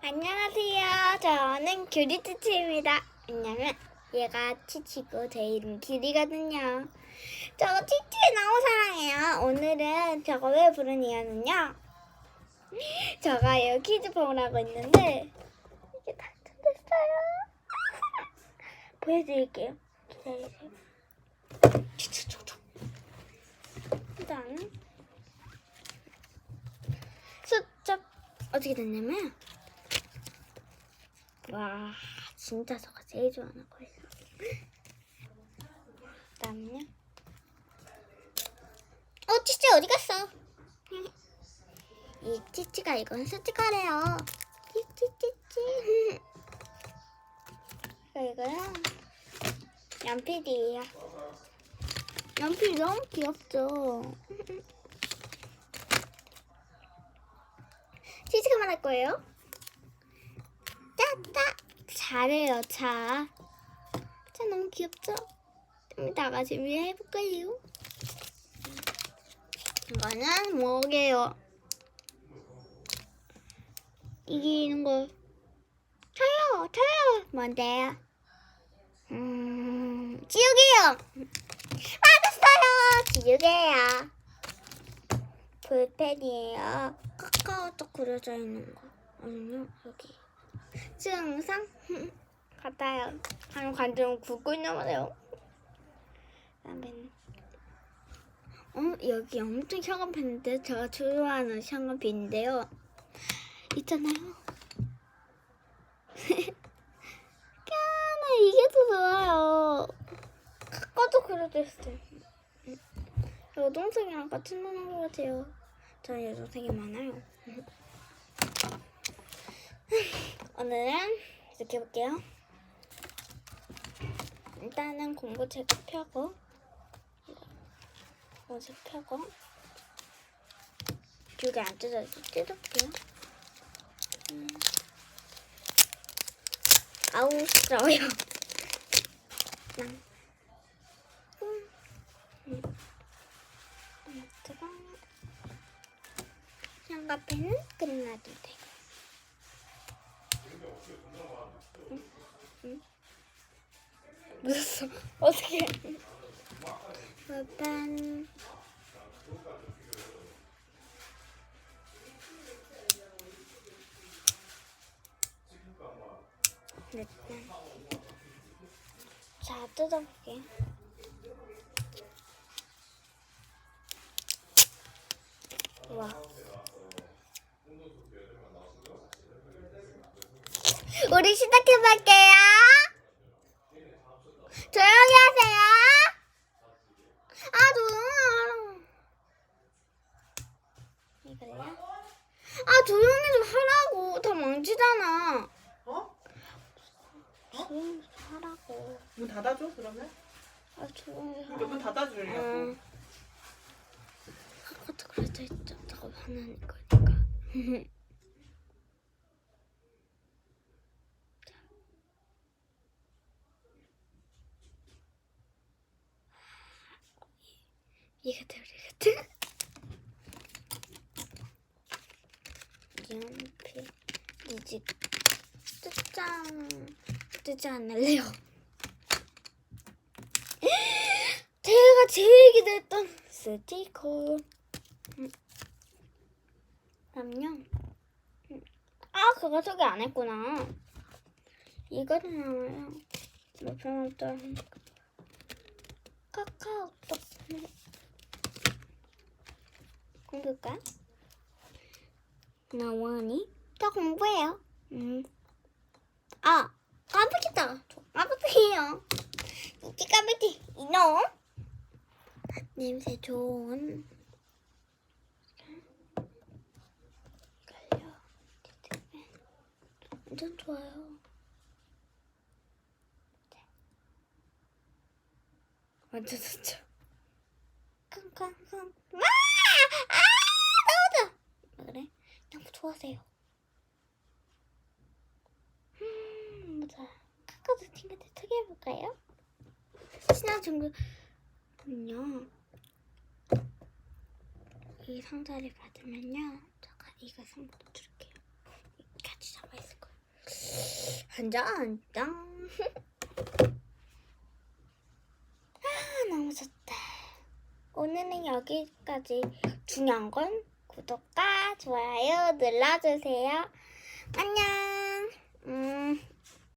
안녕하세요. 저는 귤이 치치입니다. 왜냐면 얘가 치치고 제 이름 귤이거든요. 저거 치치에 너무 사랑해요. 오늘은 저거 왜 부른 이유는요. 제가 여기 퀴즈 하고 있는데 이게 당첨됐어요. 보여드릴게요. 기다리세요. 일단 숫자 어떻게 됐냐면 와 진짜 저가 제일 좋아하는 거예요. 그다음요. 어 치치 어디 갔어? 이 치치가 이건 스티커래요. 치치치치. 이거요. 연필이에요. 연필 너무 귀엽죠? 치즈가 말할 거예요. 짜짜 잘해요 차. 차 너무 귀엽죠? 좀 이따가 준비해 볼 거예요. 이거는 뭐게요? 이기는 거 저요 저요 뭔데요? 음 지우개요. 맞았어요 지우개요. 볼펜이에요. 카카오톡 그려져 있는 거. 아니요, 여기. 증상? 같아요. 한 관점 굵고 있나 보네요. 그다음에는 어, 여기 엄청 형광펜인데 제가 좋아하는 형광펜인데요. 있잖아요. 야, 이게 더 좋아요. 카카오톡 그려져 있어요. 여동생이랑 같은 노는 것 같아요. 저는 여동생이 많아요. 오늘은 이렇게 해볼게요. 일단은 공부책 펴고 공부책 펴고 여기 안 뜯어져 뜯을게요. 음. 아우 싫어요. 음. 음. 뜨거운 장갑에는 끝나도 돼. 응? 늦었어. 어떻게? 일단 일단 자 뜯어볼게. 와. 우리 시작해볼게요. 조용히 하세요. 아, 조용히 이걸요? 아, 조용히 좀 하라고. 다 망치잖아. 어? 조용히 좀 하라고. 문 닫아줘 그러면? 아, 조용히 그러니까 문 하라고. 닫아주려고 응. 아까도 그래도 했죠. 하는 거니까. 이해가 돼. 연필, 이집, 뜨짱, 뜨지 않을래요. 제가 제일 기대했던 스티커. 음. 그럼요. 음. 아, 그거 소개 안 했구나. 이거는 나와요. 몇 편부터 카카오톡. 그가 나원이 더 공부해요. 음. 아 까불기다. 까불기예요. 이게 까불기 이놈. 냄새 좋은. 완전 좋아요. 완전 좋죠. 깡깡깡. 와! 아! 왜 그래? 너무 좋아하세요 음, 보자 카카오톡 친구들 소개해볼까요? 친한 친구는요 이 상자를 받으면요, 제가 이거 선물로 줄게요. 같이 잡아있을게요. 짠, 짠. 아, 너무 좋다. 오늘은 여기까지. 중요한 건 구독과 좋아요 눌러주세요. 안녕. 음,